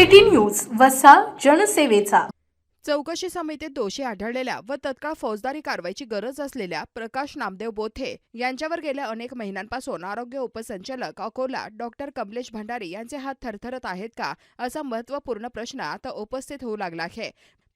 City news वसा जनसेवेचा. चौकशी समितीत दोषी आढळलेल्या व तत्काळ फौजदारी कारवाईची गरज असलेल्या प्रकाश नामदेव बोथे यांच्यावर गेल्या अनेक महिन्यांपासून आरोग्य उपसंचालक अकोला डॉक्टर कमलेश भंडारी यांचे हात थरथरत आहेत का असा महत्त्वपूर्ण प्रश्न आता उपस्थित होऊ लागला आहे.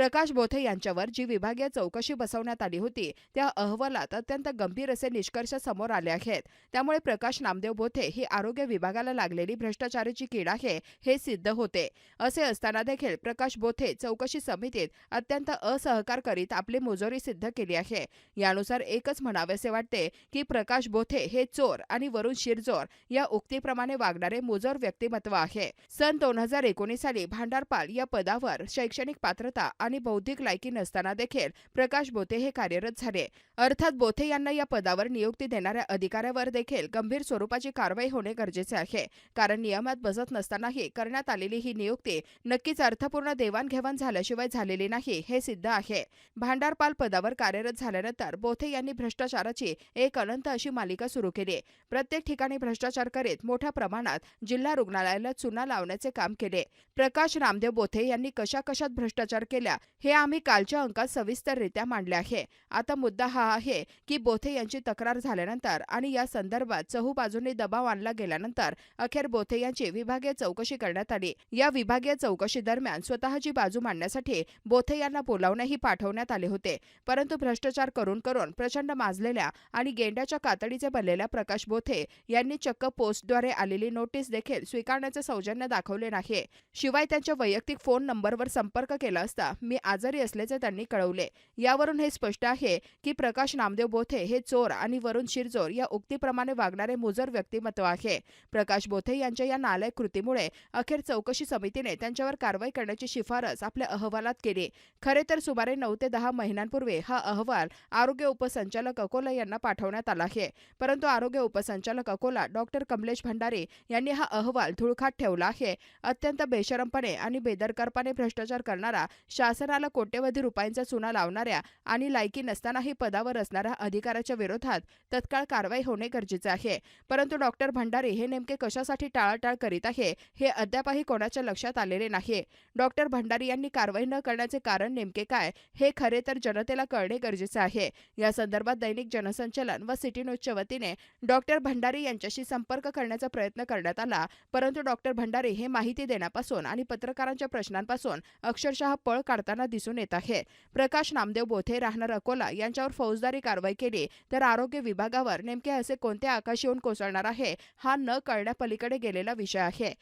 प्रकाश बोथे यांच्यावर जी विभागीय चौकशी बसवण्यात आली होती त्या अहवालात अत्यंत गंभीर असे निष्कर्ष समोर आले आहेत. त्यामुळे प्रकाश नामदेव बोथे ही आरोग्य विभागाला लागलेली भ्रष्टाचाराची कीड आहे हे सिद्ध होते. असे असताना देखील प्रकाश बोथे चौकशी समितीत अत्यंत असहकार करीत आपली मुजोरी सिद्ध केली आहे. यानुसार एकच म्हणावेसे वाटते की प्रकाश बोथे हे चोर आणि वरुण शिरजोर या उक्तीप्रमाणे वागणारे मुजोर व्यक्तिमत्व आहे. सन दोन हजार एकोणीस साली भांडारपाल या पदावर शैक्षणिक पात्रता आणि बौद्धिक लायकी नसताना देखील प्रकाश बोथे हे कार्यरत झाले. अर्थात बोथे यांना या पदावर नियुक्ती देणाऱ्या अधिकाऱ्यावर देखील गंभीर स्वरूपाची कारवाई होणे गरजेचे आहे. कारण नियमात बसत नसतानाही करण्यात आलेली ही नियुक्ती नक्कीच अर्थपूर्ण देवाणघेवाण झाल्याशिवाय झालेली नाही हे सिद्ध आहे. भांडारपाल पदावर कार्यरत झाल्यानंतर बोथे यांनी भ्रष्टाचाराची एक अनंत अशी मालिका सुरू केली. प्रत्येक ठिकाणी भ्रष्टाचार करीत मोठ्या प्रमाणात जिल्हा रुग्णालयाला चुना लावण्याचे काम केले. प्रकाश रामदेव बोथे यांनी कशा कशात भ्रष्टाचार केल्या हे आम्ही कालच्या अंकात सविस्तररित्या मांडले आहे. आता मुद्दा हा आहे की बोथे यांची तक्रार झाल्यानंतर आणि या संदर्भात चहू बाजूंनी दबाव आणला गेल्यानंतर अखेर बोथे यांची विभागीय चौकशी करण्यात आली. या विभागीय चौकशी दरम्यान स्वतःची बाजू मांडण्यासाठी बोथे यांना बोलावणेही पाठवण्यात आले होते. परंतु भ्रष्टाचार करून करून प्रचंड माजलेल्या आणि गेंड्याच्या कातडीचे बनलेल्या प्रकाश बोथे यांनी चक्क पोस्टद्वारे आलेली नोटीस देखील स्वीकारण्याचे सौजन्य दाखवले नाही. शिवाय त्यांच्या वैयक्तिक फोन नंबरवर संपर्क केला असता मी आजारी असल्याचे त्यांनी कळवले. यावरून हे स्पष्ट आहे की प्रकाश नामदेव बोथे हे चोर आणि वरुण शिरजोर या उक्तीप्रमाणे वागणारे मुजर व्यक्तिमत्व आहे. प्रकाश बोथे यांच्या या नालायक कृतीमुळे अखेर चौकशी समितीने त्यांच्यावर कारवाई करण्याची शिफारस आपल्या अहवालात केली. खरे तर सुमारे नऊ ते दहा महिन्यांपूर्वी हा अहवाल आरोग्य उपसंचालक अकोला यांना पाठवण्यात आला आहे. परंतु आरोग्य उपसंचालक अकोला डॉक्टर कमलेश भंडारी यांनी हा अहवाल धुळखात ठेवला आहे. अत्यंत बेशरमपणे आणि बेदरकारपणे भ्रष्टाचार करणारा शासनाला कोट्यवधी रुपयांचा चुना लावणाऱ्या आणि लायकी नसतानाही पदावर असणाऱ्या अधिकाऱ्याच्या विरोधात तत्काळ कारवाई होणे गरजेचे आहे. परंतु डॉक्टर भंडारी हे नेमके कशासाठी टाळाटाळ करीत आहे हे अद्यापही कोणाच्या लक्षात आलेले नाही. डॉक्टर भंडारी यांनी कारवाई न करण्याचे कारण नेमके काय हे खरे तर जनतेला कळणे गरजेचे आहे. या संदर्भात दैनिक जनसंचलन व सिटी न्यूजच्या वतीने डॉक्टर भंडारी यांच्याशी संपर्क करण्याचा प्रयत्न करण्यात आला. परंतु डॉक्टर भंडारी हे माहिती देण्यापासून आणि पत्रकारांच्या प्रश्नांपासून अक्षरशः पळ काढ करताना दिसून येत आहे. प्रकाश नामदेव बोथे राहणार अकोला यांच्यावर फौजदारी कारवाई केली तर आरोग्य विभागावर नेमके असे कोणते आकाश येऊन कोसळणार आहे हा न कळण्यापलीकडे गेलेला विषय आहे.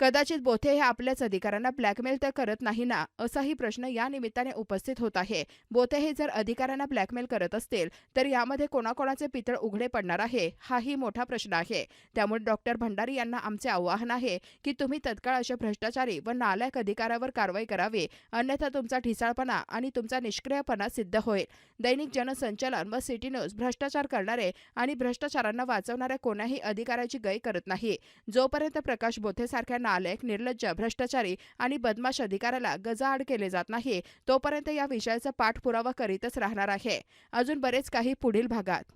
कदाचित बोथे हे आपल्याच अधिकाऱ्यांना ब्लॅकमेल तर करत नाही ना असाही प्रश्न या निमित्ताने उपस्थित होत आहे. बोथे हे जर अधिकाऱ्यांना ब्लॅकमेल करत असतील तर यामध्ये कोणाकोणाचे पितळ उघडे पडणार आहे हाही मोठा प्रश्न आहे. त्यामुळे डॉक्टर भंडारी यांना आमचे आवाहन आहे की तुम्ही तत्काळ अशा भ्रष्टाचारी व नालायक अधिकाऱ्यावर कारवाई करावी अन्यथा तुमचा ढिसाळपणा आणि तुमचा निष्क्रियपणा सिद्ध होईल. दैनिक जनसंचलन व सिटी न्यूज भ्रष्टाचार करणारे आणि भ्रष्टाचारांना वाचवणाऱ्या कोणाही अधिकाऱ्याची गय करत नाही. जोपर्यंत प्रकाश बोथे सारख्या नालायक निर्लज्ज भ्रष्टाचारी आणि बदमाश अधिकाऱ्याला गजाआड केले जात नाही तोपर्यंत या विषयाचा पाठपुरावा करीतच राहणार आहे. अजून बरेच काही पुढील भागात.